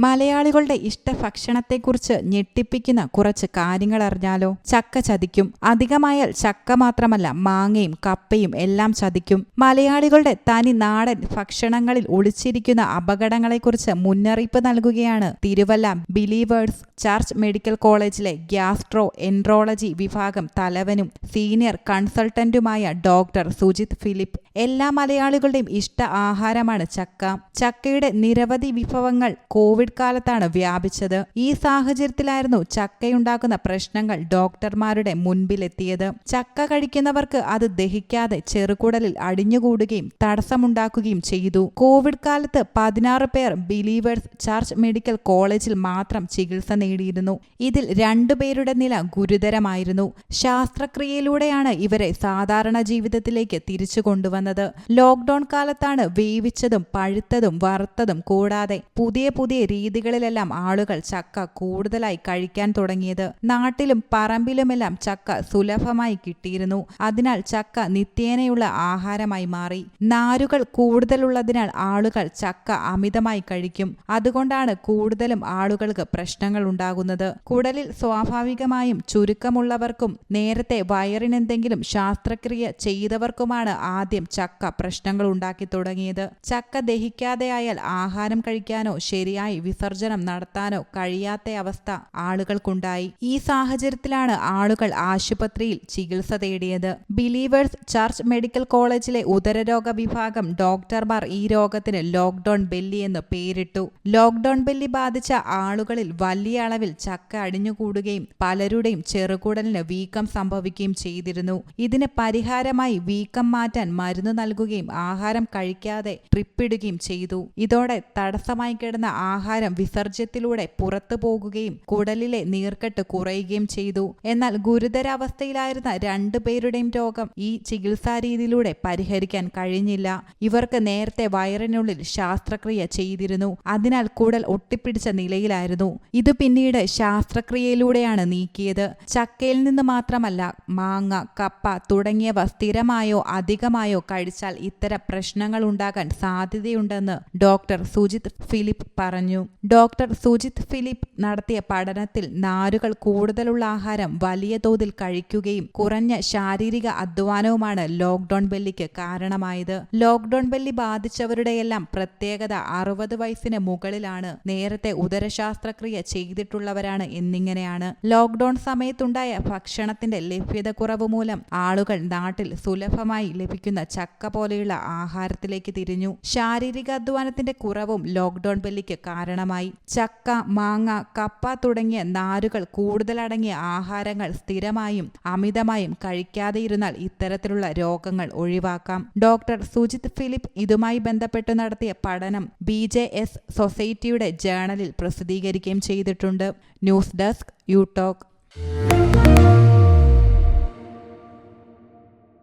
മലയാളികളുടെ ഇഷ്ടഭക്ഷണത്തെക്കുറിച്ച് ഞെട്ടിപ്പിക്കുന്ന കുറച്ച് കാര്യങ്ങൾ അറിഞ്ഞാലോ? ചക്ക ചതിക്കും. അധികമായാൽ ചക്ക മാത്രമല്ല മാങ്ങയും കപ്പയും എല്ലാം ചതിക്കും. മലയാളികളുടെ തനി നാടൻ ഭക്ഷണങ്ങളിൽ ഒളിച്ചിരിക്കുന്ന അപകടങ്ങളെക്കുറിച്ച് മുന്നറിയിപ്പ് നൽകുകയാണ് തിരുവല്ല ബിലീവേഴ്സ് ചർച്ച് മെഡിക്കൽ കോളേജിലെ ഗ്യാസ്ട്രോ എൻട്രോളജി വിഭാഗം തലവനും സീനിയർ കൺസൾട്ടന്റുമായ ഡോക്ടർ സുജിത് ഫിലിപ്പ്. എല്ലാ മലയാളികളുടെയും ഇഷ്ട ആഹാരമാണ് ചക്ക. ചക്കയുടെ നിരവധി വിഭവങ്ങൾ കോവിഡ് കാലത്താണ് വ്യാപിച്ചത്. ഈ സാഹചര്യത്തിലായിരുന്നു ചക്കയുണ്ടാക്കുന്ന പ്രശ്നങ്ങൾ ഡോക്ടർമാരുടെ മുൻപിലെത്തിയത്. ചക്ക കഴിക്കുന്നവർക്ക് അത് ദഹിക്കാതെ ചെറുകുടലിൽ അടിഞ്ഞുകൂടുകയും തടസ്സമുണ്ടാക്കുകയും ചെയ്തു. കോവിഡ് കാലത്ത് പതിനാറ് പേർ ബിലീവേഴ്സ് ചർച്ച് മെഡിക്കൽ കോളേജിൽ മാത്രം ചികിത്സ നേടിയിരുന്നു. ഇതിൽ രണ്ടുപേരുടെ നില ഗുരുതരമായിരുന്നു. ശാസ്ത്രക്രിയയിലൂടെയാണ് ഇവരെ സാധാരണ ജീവിതത്തിലേക്ക് തിരിച്ചു കൊണ്ടുവന്നത്. ലോക്ക്ഡൌൺ കാലത്താണ് വേവിച്ചതും പഴുത്തതും വറുത്തതും കൂടാതെ പുതിയ പുതിയ രീതികളിലെല്ലാം ആളുകൾ ചക്ക കൂടുതലായി കഴിക്കാൻ തുടങ്ങിയത്. നാട്ടിലും പറമ്പിലുമെല്ലാം ചക്ക സുലഭമായി കിട്ടിയിരുന്നു. അതിനാൽ ചക്ക നിത്യേനയുള്ള ആഹാരമായി മാറി. നാരുകൾ കൂടുതലുള്ളതിനാൽ ആളുകൾ ചക്ക അമിതമായി കഴിക്കും. അതുകൊണ്ടാണ് കൂടുതലും ആളുകൾക്ക് പ്രശ്നങ്ങൾ ഉണ്ടാകുന്നത്. കുടലിൽ സ്വാഭാവികമായും ചുരുക്കമുള്ളവർക്കും നേരത്തെ വയറിനെന്തെങ്കിലും ശാസ്ത്രക്രിയ ചെയ്തവർക്കുമാണ് ആദ്യം ചക്ക പ്രശ്നങ്ങൾ ഉണ്ടാക്കി തുടങ്ങിയത്. ചക്ക ദഹിക്കാതെയായാൽ ആഹാരം കഴിക്കാനോ ശരിയായി വിസർജനം നടത്താനോ കഴിയാത്ത അവസ്ഥ ആളുകൾക്കുണ്ടായി. ഈ സാഹചര്യത്തിലാണ് ആളുകൾ ആശുപത്രിയിൽ ചികിത്സ തേടിയത്. ബിലീവേഴ്സ് ചർച്ച് മെഡിക്കൽ കോളേജിലെ ഉദരരോഗ വിഭാഗം ഡോക്ടർമാർ ഈ രോഗത്തിന് ലോക്ക്ഡൌൺ ബെല്ലി എന്ന് പേരിട്ടു. ലോക്ക്ഡൌൺ ബെല്ലി ബാധിച്ച ആളുകളിൽ വലിയ അളവിൽ ചക്ക അടിഞ്ഞുകൂടുകയും പലരുടെയും ചെറുകുടലിന് വീക്കം സംഭവിക്കുകയും ചെയ്തിരുന്നു. ഇതിന് പരിഹാരമായി വീക്കം മാറ്റാൻ മരുന്ന് നൽകുകയും ആഹാരം കഴിക്കാതെ ട്രിപ്പിടുകയും ചെയ്തു. ഇതോടെ തടസ്സമായി കിടന്ന ആഹാരം വിസർജ്യത്തിലൂടെ പുറത്തു പോകുകയും കുടലിലെ നീർക്കെട്ട് കുറയുകയും ചെയ്തു. എന്നാൽ ഗുരുതരാവസ്ഥയിലായിരുന്ന രണ്ടുപേരുടെയും രോഗം ഈ ചികിത്സാരീതിയിലൂടെ പരിഹരിക്കാൻ കഴിഞ്ഞില്ല. ഇവർക്ക് നേരത്തെ വയറിനുള്ളിൽ ശാസ്ത്രക്രിയ ചെയ്തിരുന്നു. അതിനാൽ കുടൽ ഒട്ടിപ്പിടിച്ച നിലയിലായിരുന്നു. ഇത് പിന്നീട് ശാസ്ത്രക്രിയയിലൂടെയാണ് നീക്കിയത്. ചക്കയിൽ നിന്ന് മാത്രമല്ല മാങ്ങ കപ്പ തുടങ്ങിയവ സ്ഥിരമായോ അധികമായോ കഴിച്ചാൽ ഇത്തരം പ്രശ്നങ്ങൾ ഉണ്ടാകാൻ സാധ്യതയുണ്ടെന്ന് ഡോക്ടർ സുജിത് ഫിലിപ്പ് പറഞ്ഞു. ഡോക്ടർ സുജിത് ഫിലിപ്പ് നടത്തിയ പഠനത്തിൽ നാരുകൾ കൂടുതലുള്ള ആഹാരം വലിയ തോതിൽ കഴിക്കുകയും കുറഞ്ഞ ശാരീരിക അധ്വാനവുമാണ് ലോക്ക്ഡൌൺ ബെല്ലിക്ക് കാരണമായത്. ലോക്ക്ഡൌൺ ബെല്ലി ബാധിച്ചവരുടെയെല്ലാം പ്രത്യേകത അറുപത് വയസ്സിന് മുകളിലാണ്. നേരത്തെ ഉദരശാസ്ത്രക്രിയ ചെയ്തിട്ടുള്ളവരാണ് എന്നിങ്ങനെയാണ്. ലോക്ക്ഡൌൺ സമയത്തുണ്ടായ ഭക്ഷണത്തിന്റെ ലഭ്യത കുറവ് മൂലം ആളുകൾ നാട്ടിൽ സുലഭമായി ലഭിക്കുന്ന ചക്ക പോലെയുള്ള ആഹാരത്തിലേക്ക് തിരിഞ്ഞു. ശാരീരിക അധ്വാനത്തിന്റെ കുറവും ലോക്ക്ഡൌൺ ബെല്ലിക്ക് കാരണമായി ചക്ക മാങ്ങ കപ്പ തുടങ്ങിയ നാരുകൾ കൂടുതലടങ്ങിയ ആഹാരങ്ങൾ സ്ഥിരമായും അമിതമായും കഴിക്കാതെ ഇരുന്നാൽ ഇത്തരത്തിലുള്ള രോഗങ്ങൾ ഒഴിവാക്കാം. ഡോക്ടർ സുജിത് ഫിലിപ്പ് ഇതുമായി ബന്ധപ്പെട്ട് നടത്തിയ പഠനം ബി ജെ എസ് സൊസൈറ്റിയുടെ ജേണലിൽ പ്രസിദ്ധീകരിക്കുകയും ചെയ്തിട്ടുണ്ട്. News desk you talk